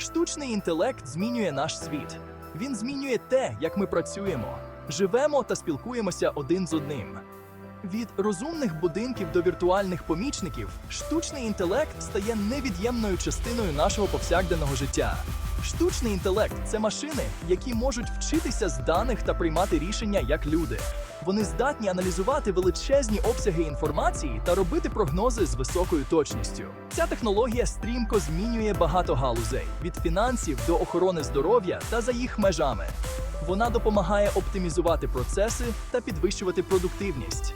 Штучний інтелект змінює наш світ. Він змінює те, як ми працюємо, живемо та спілкуємося один з одним. Від розумних будинків до віртуальних помічників штучний інтелект стає невід'ємною частиною нашого повсякденного життя. Штучний інтелект це машини, які можуть вчитися з даних та приймати рішення як люди. Вони здатні аналізувати величезні обсяги інформації та робити прогнози з високою точністю. Ця технологія стрімко змінює багато галузей від фінансів до охорони здоров'я та за їх межами. Вона допомагає оптимізувати процеси та підвищувати продуктивність.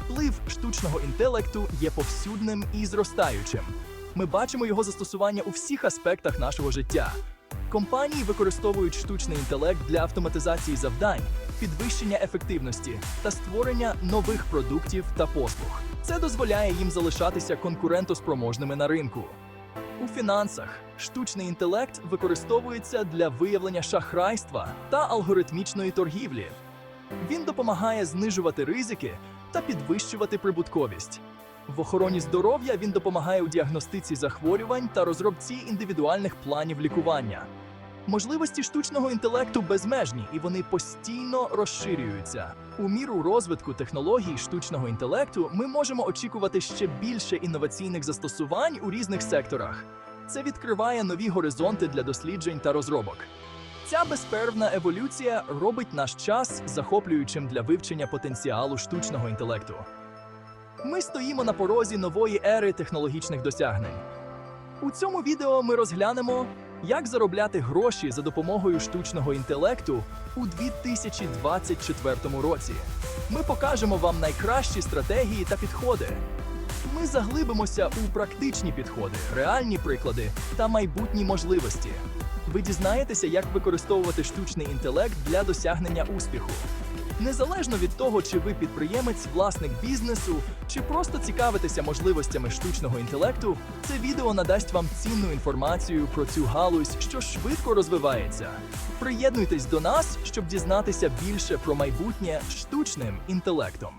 Вплив штучного інтелекту є повсюдним і зростаючим. Ми бачимо його застосування у всіх аспектах нашого життя. Компанії використовують штучний інтелект для автоматизації завдань, підвищення ефективності та створення нових продуктів та послуг. Це дозволяє їм залишатися конкурентоспроможними на ринку. У фінансах штучний інтелект використовується для виявлення шахрайства та алгоритмічної торгівлі. Він допомагає знижувати ризики та підвищувати прибутковість. В охороні здоров'я він допомагає у діагностиці захворювань та розробці індивідуальних планів лікування. Можливості штучного інтелекту безмежні і вони постійно розширюються. У міру розвитку технологій штучного інтелекту ми можемо очікувати ще більше інноваційних застосувань у різних секторах. Це відкриває нові горизонти для досліджень та розробок. Ця безперервна еволюція робить наш час захоплюючим для вивчення потенціалу штучного інтелекту. Ми стоїмо на порозі нової ери технологічних досягнень. У цьому відео ми розглянемо, як заробляти гроші за допомогою штучного інтелекту у 2024 році. Ми покажемо вам найкращі стратегії та підходи. Ми заглибимося у практичні підходи, реальні приклади та майбутні можливості. Ви дізнаєтеся, як використовувати штучний інтелект для досягнення успіху. Незалежно від того, чи ви підприємець, власник бізнесу, чи просто цікавитеся можливостями штучного інтелекту, це відео надасть вам цінну інформацію про цю галузь, що швидко розвивається. Приєднуйтесь до нас, щоб дізнатися більше про майбутнє штучним інтелектом.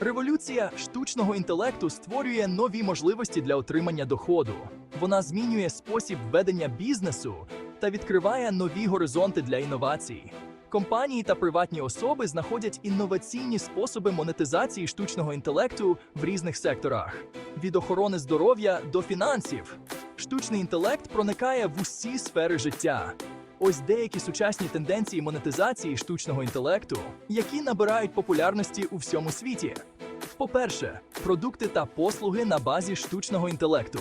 Революція штучного інтелекту створює нові можливості для отримання доходу. Вона змінює спосіб ведення бізнесу та відкриває нові горизонти для інновацій. Компанії та приватні особи знаходять інноваційні способи монетизації штучного інтелекту в різних секторах від охорони здоров'я до фінансів. Штучний інтелект проникає в усі сфери життя. Ось деякі сучасні тенденції монетизації штучного інтелекту, які набирають популярності у всьому світі. По-перше, продукти та послуги на базі штучного інтелекту.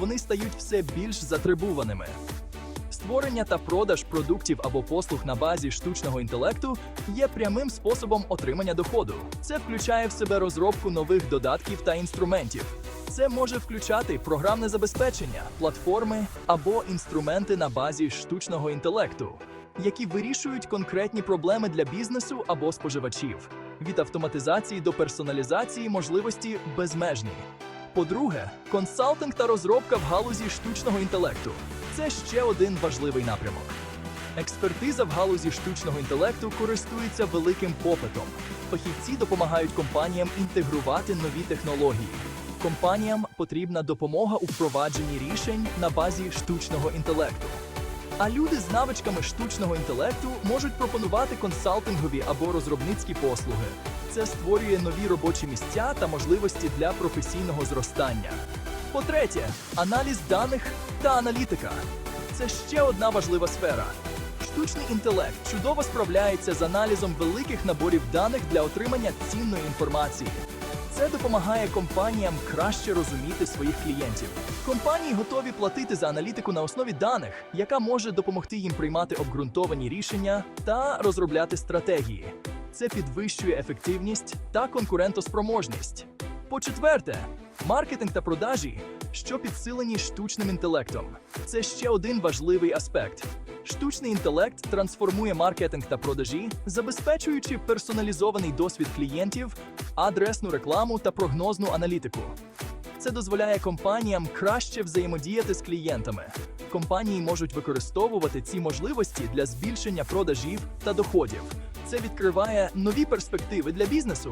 Вони стають все більш затребуваними. Створення та продаж продуктів або послуг на базі штучного інтелекту є прямим способом отримання доходу. Це включає в себе розробку нових додатків та інструментів. Це може включати програмне забезпечення, платформи або інструменти на базі штучного інтелекту, які вирішують конкретні проблеми для бізнесу або споживачів. Від автоматизації до персоналізації можливості безмежні. По-друге, консалтинг та розробка в галузі штучного інтелекту це ще один важливий напрямок. Експертиза в галузі штучного інтелекту користується великим попитом. Фахівці допомагають компаніям інтегрувати нові технології. Компаніям потрібна допомога у впровадженні рішень на базі штучного інтелекту. А люди з навичками штучного інтелекту можуть пропонувати консалтингові або розробницькі послуги. Це створює нові робочі місця та можливості для професійного зростання. По-третє, аналіз даних та аналітика. Це ще одна важлива сфера. Штучний інтелект чудово справляється з аналізом великих наборів даних для отримання цінної інформації. Це допомагає компаніям краще розуміти своїх клієнтів. Компанії готові платити за аналітику на основі даних, яка може допомогти їм приймати обґрунтовані рішення та розробляти стратегії. Це підвищує ефективність та конкурентоспроможність. По-четверте, маркетинг та продажі, що підсилені штучним інтелектом. Це ще один важливий аспект. Штучний інтелект трансформує маркетинг та продажі, забезпечуючи персоналізований досвід клієнтів, адресну рекламу та прогнозну аналітику. Це дозволяє компаніям краще взаємодіяти з клієнтами. Компанії можуть використовувати ці можливості для збільшення продажів та доходів. Це відкриває нові перспективи для бізнесу.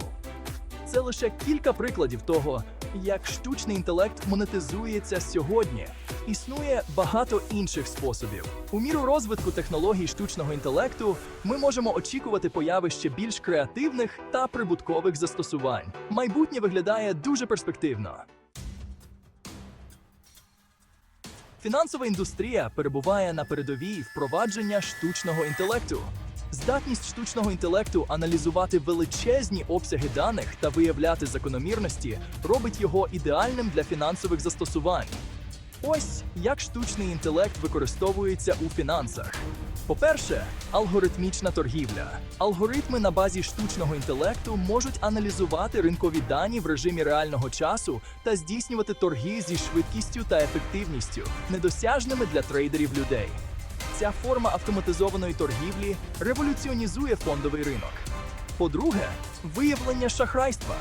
Це лише кілька прикладів того, як штучний інтелект монетизується сьогодні. Існує багато інших способів. У міру розвитку технологій штучного інтелекту ми можемо очікувати появи ще більш креативних та прибуткових застосувань. Майбутнє виглядає дуже перспективно. Фінансова індустрія перебуває на передовій впровадження штучного інтелекту. Здатність штучного інтелекту аналізувати величезні обсяги даних та виявляти закономірності робить його ідеальним для фінансових застосувань. Ось як штучний інтелект використовується у фінансах. По-перше, алгоритмічна торгівля. Алгоритми на базі штучного інтелекту можуть аналізувати ринкові дані в режимі реального часу та здійснювати торги зі швидкістю та ефективністю, недосяжними для трейдерів людей. Ця форма автоматизованої торгівлі революціонізує фондовий ринок. По-друге, виявлення шахрайства.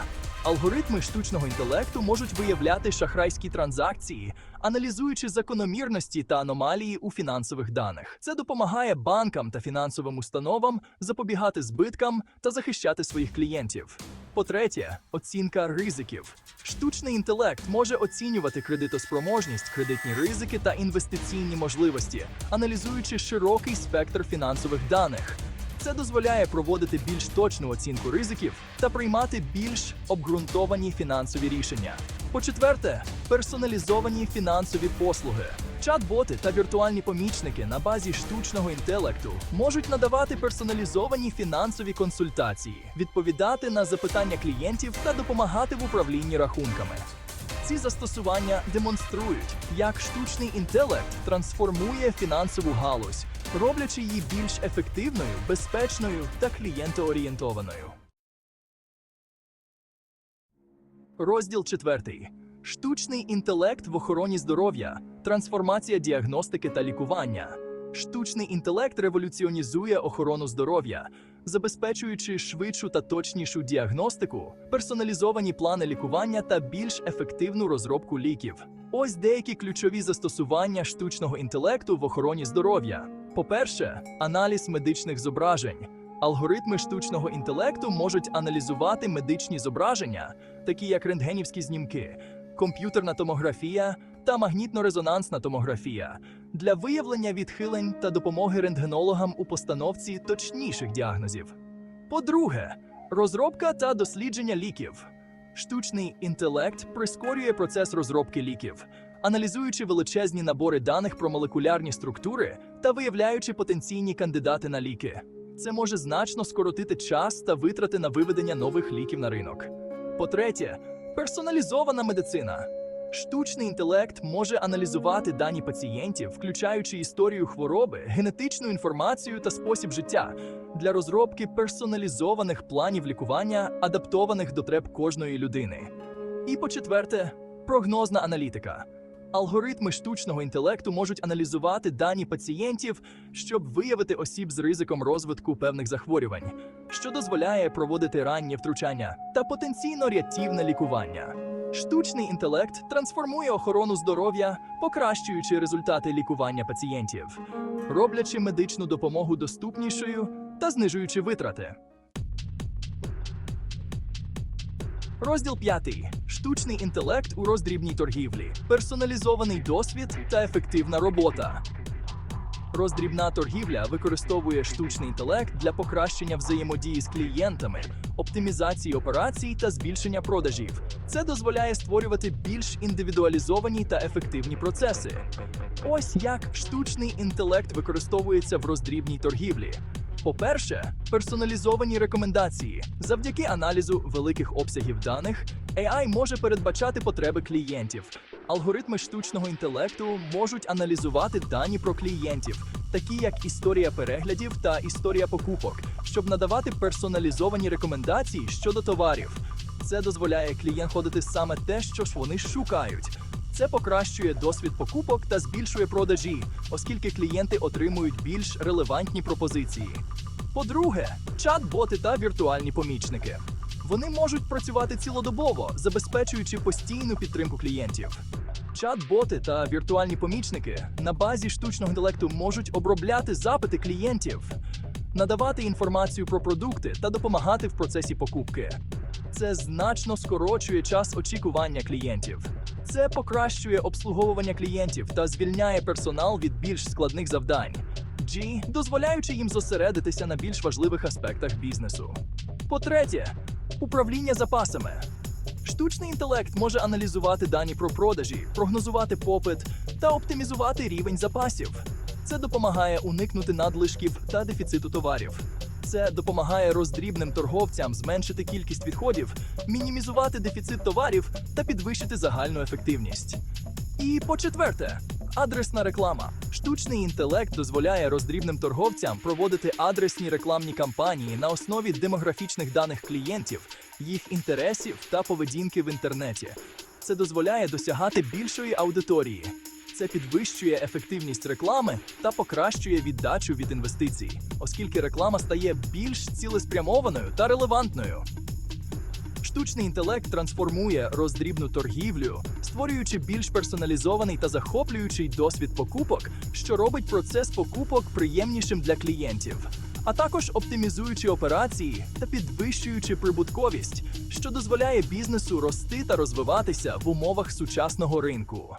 Алгоритми штучного інтелекту можуть виявляти шахрайські транзакції, аналізуючи закономірності та аномалії у фінансових даних. Це допомагає банкам та фінансовим установам запобігати збиткам та захищати своїх клієнтів. По-третє, оцінка ризиків. Штучний інтелект може оцінювати кредитоспроможність, кредитні ризики та інвестиційні можливості, аналізуючи широкий спектр фінансових даних. Це дозволяє проводити більш точну оцінку ризиків та приймати більш обґрунтовані фінансові рішення. По-четверте, персоналізовані фінансові послуги. Чат-боти та віртуальні помічники на базі штучного інтелекту можуть надавати персоналізовані фінансові консультації, відповідати на запитання клієнтів та допомагати в управлінні рахунками. Ці застосування демонструють, як штучний інтелект трансформує фінансову галузь, роблячи її більш ефективною, безпечною та клієнтоорієнтованою. Розділ 4. Штучний інтелект в охороні здоров'я, трансформація діагностики та лікування. Штучний інтелект революціонізує охорону здоров'я, забезпечуючи швидшу та точнішу діагностику, персоналізовані плани лікування та більш ефективну розробку ліків. Ось деякі ключові застосування штучного інтелекту в охороні здоров'я. По-перше, аналіз медичних зображень. Алгоритми штучного інтелекту можуть аналізувати медичні зображення, такі як рентгенівські знімки, комп'ютерна томографія та магнітно-резонансна томографія, для виявлення відхилень та допомоги рентгенологам у постановці точніших діагнозів. По-друге, розробка та дослідження ліків. Штучний інтелект прискорює процес розробки ліків, аналізуючи величезні набори даних про молекулярні структури та виявляючи потенційні кандидати на ліки. Це може значно скоротити час та витрати на виведення нових ліків на ринок. По-третє, персоналізована медицина. Штучний інтелект може аналізувати дані пацієнтів, включаючи історію хвороби, генетичну інформацію та спосіб життя для розробки персоналізованих планів лікування, адаптованих до треб кожної людини. І по-четверте, прогнозна аналітика. Алгоритми штучного інтелекту можуть аналізувати дані пацієнтів, щоб виявити осіб з ризиком розвитку певних захворювань, що дозволяє проводити раннє втручання та потенційно рятівне лікування. Штучний інтелект трансформує охорону здоров'я, покращуючи результати лікування пацієнтів, роблячи медичну допомогу доступнішою та знижуючи витрати. Розділ 5. Штучний інтелект у роздрібній торгівлі, персоналізований досвід та ефективна робота. Роздрібна торгівля використовує штучний інтелект для покращення взаємодії з клієнтами, оптимізації операцій та збільшення продажів. Це дозволяє створювати більш індивідуалізовані та ефективні процеси. Ось як штучний інтелект використовується в роздрібній торгівлі. По-перше, персоналізовані рекомендації. Завдяки аналізу великих обсягів даних, AI може передбачати потреби клієнтів. Алгоритми штучного інтелекту можуть аналізувати дані про клієнтів, такі як історія переглядів та історія покупок, щоб надавати персоналізовані рекомендації щодо товарів. Це дозволяє клієнт ходити саме те, що ж вони шукають. Це покращує досвід покупок та збільшує продажі, оскільки клієнти отримують більш релевантні пропозиції. По-друге, чат-боти та віртуальні помічники. Вони можуть працювати цілодобово, забезпечуючи постійну підтримку клієнтів. Чат-боти та віртуальні помічники на базі штучного інтелекту можуть обробляти запити клієнтів, надавати інформацію про продукти та допомагати в процесі покупки. Це значно скорочує час очікування клієнтів. Це покращує обслуговування клієнтів та звільняє персонал від більш складних завдань. G, дозволяючи їм зосередитися на більш важливих аспектах бізнесу. По-третє, управління запасами. Штучний інтелект може аналізувати дані про продажі, прогнозувати попит та оптимізувати рівень запасів. Це допомагає уникнути надлишків та дефіциту товарів. Це допомагає роздрібним торговцям зменшити кількість відходів, мінімізувати дефіцит товарів та підвищити загальну ефективність. І по-четверте, адресна реклама. Штучний інтелект дозволяє роздрібним торговцям проводити адресні рекламні кампанії на основі демографічних даних клієнтів, їх інтересів та поведінки в інтернеті. Це дозволяє досягати більшої аудиторії. Це підвищує ефективність реклами та покращує віддачу від інвестицій, оскільки реклама стає більш цілеспрямованою та релевантною. Штучний інтелект трансформує роздрібну торгівлю, створюючи більш персоналізований та захоплюючий досвід покупок, що робить процес покупок приємнішим для клієнтів, а також оптимізуючи операції та підвищуючи прибутковість, що дозволяє бізнесу рости та розвиватися в умовах сучасного ринку.